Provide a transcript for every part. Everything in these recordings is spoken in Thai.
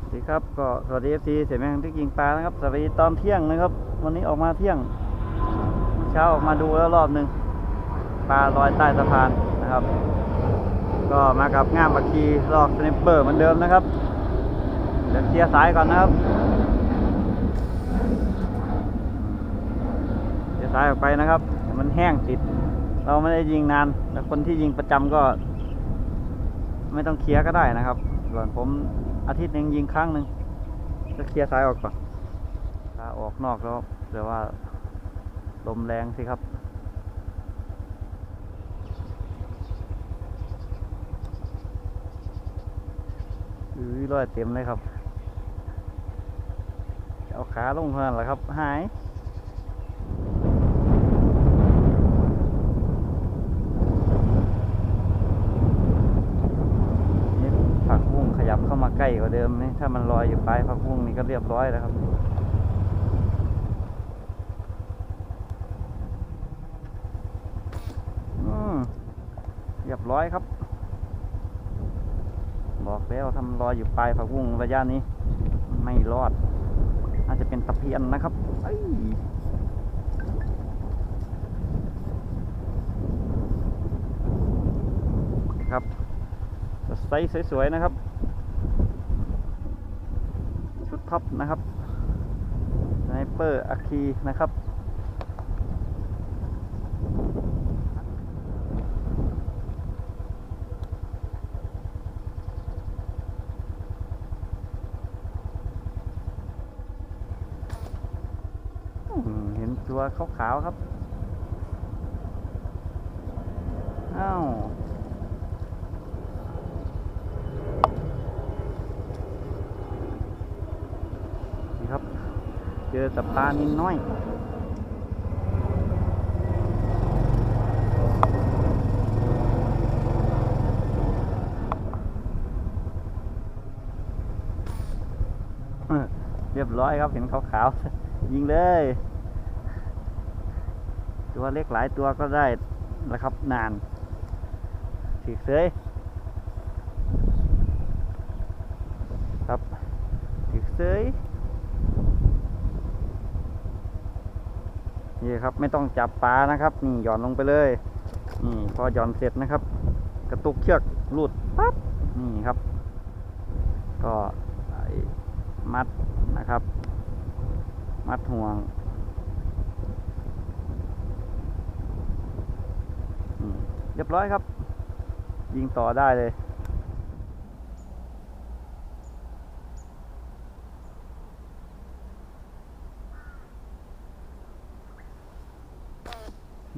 สวัสดีครับก็สวัสดีเอฟซีเสียแมงที่กิงปลานะครับสวัสดีตอนเที่ยงนะครับ วันนี้ออกมาเที่ยง เช้าออกมาดูแล้วรอบหนึ่งปลาลอยใต้สะพานนะครับ ก็มากับง่ามบักคีลอกสเนปเปอร์เหมือนเดิมนะครับเดี๋ยวเคลียร์สายก่อนนะครับเคลียร์สายออกไปนะครับ มันแห้งติด เราไม่ได้ยิงนานแต่คนที่ยิงประจำก็ ไม่ต้องเคลียร์ก็ได้นะครับส่วนผมอาทิตย์หนึ่งยิงครั้งหนึ่งก็เคลียร์สายออกก่อนถ้าออกนอกแล้วแต่ว่าลมแรงสิครับอือรอยเต็มเลยครับ เอาขาลงเท่านั้นแหละครับ หาย นี่ผักบุ้งขยับเข้า มาใกล้กว่าเดิมนี่ถ้ามันลอยอยู่ปลายผักบุ้งนี่ก็เรียบร้อยแล้วครับอืมเรียบร้อยครับ บอกแล้วทำรอยอยู่ปลายผักบุ้งระยะนี้ ไม่รอด อาจจะเป็นตะเพียนนะครับเอ้ยครับไซส์สวยๆนะครับ ชุด ท็อปนะครับไนเปอร์อาคีนะครับเห็นตัวขาวๆครับ อ้าว นี่ครับ เจ อแต่ปลานินน้อยเรียบร้อยครับเห็นขาวๆยิงเลย ตัวเล็กหลายตัวก็ได้แล้วครับนานถีกเสยครับถีกเสย นี่ครับไม่ต้องจับปลานะครับ นี่หย่อนลงไปเลยนี่พอหย่อนเสร็จนะครับ กระตุกเชือกรูดปั๊บนี่ครับ ก็มัดนะครับ มัดห่วงเรียบร้อยครับ ยิงต่อได้เลย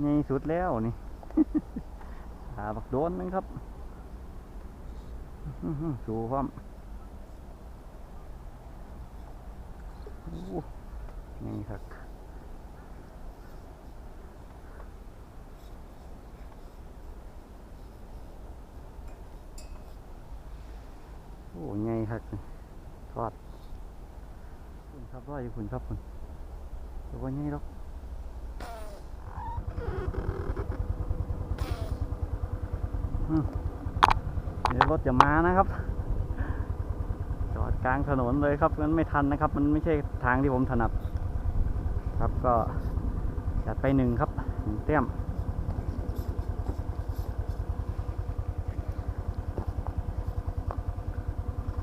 ในสุดแล้วนี่หาบักโดนนึงครับอื้อหือสูความโอ้นี่ครับโอ้ไงครับทอดคุณครับร้อยอยู่คุณครับคุณแต่ว่าไงหรอกอืม เดี๋ยวรถจะมานะครับ จอดกลางถนนเลยครับมันไม่ทันนะครับ มันไม่ใช่ทางที่ผมถนัด ครับก็จัดไปหนึ่งครับหนึ่งเต้ม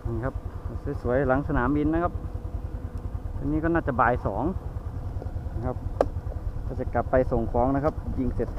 นี่ครับ สวยๆหลังสนามบินนะครับอันนี้ก็น่าจะบ่ายสองนะครับ ก็จะกลับไปส่งของนะครับ ยิงเสร็จ